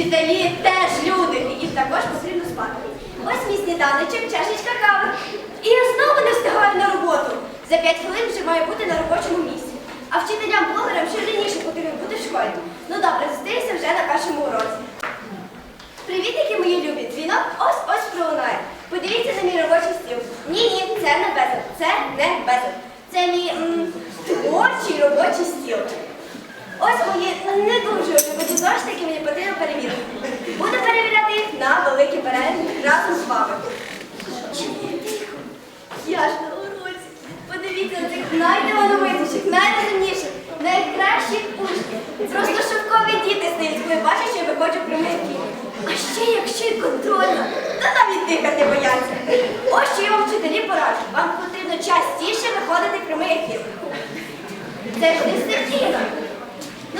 Вчителі теж люди, і їм також потрібно спати. Ось мій сніданочок, чашечка кави. І я знову не встигаю на роботу. За п'ять хвилин вже маю бути на робочому місці. А вчителям-блогерам ще раніше потрібно бути в школі. Ну добре, зустрінемося вже на першому уроці. Привітики, мої любі! Дзвінок ось ось пролунає. Подивіться на мій робочий стіл. Ні, ні, це не безлад. Це не безлад. Це мій творчий робочий стіл. Ось мої не дуже любиті зошитики мені потрібно перевірити. Буду перевіряти їх на великий перегляд разом з вами. Я ж на уроці. Подивіться на цих найталановитіших, найрозумніших, найкращих учнів. Просто шовкові діти стоять, коли бачать, що я виходжу ефір. А ще якщо й контрольна, та навіть дихати бояться. Ось що я вам вчителі пораджу. Вам потрібно частіше виходити в прямий ефір. Це ж дисципліна.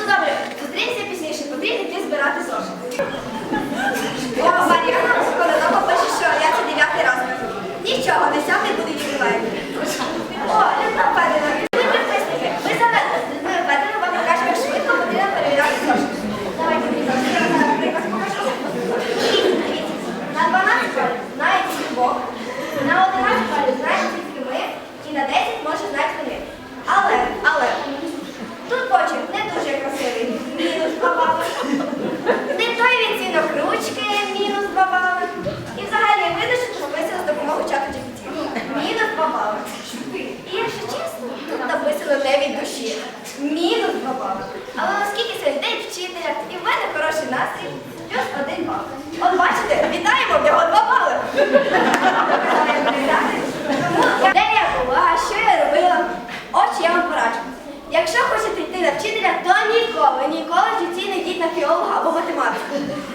Ну добре, зустрінься пізніше, потрібно йти збирати зошити. О, Мар'яна написано від душі. Мінус 2 бали. Але оскільки сьогодні день вчителя і в мене хороший настрій, плюс 1 бал. От бачите, вітаємо, в нього 2 бали. Тому де я була, що я робила, от що я вам пораджу. Якщо хочете йти на вчителя, то ніколи, ніколи в житті не йдіть на філолога або математику.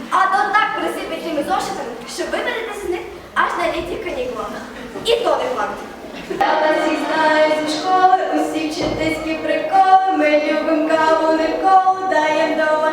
А то так присипять тими зошитами, що виберетеся з них аж на літніх канікулах. І то не факт. Я зі школи, не колу,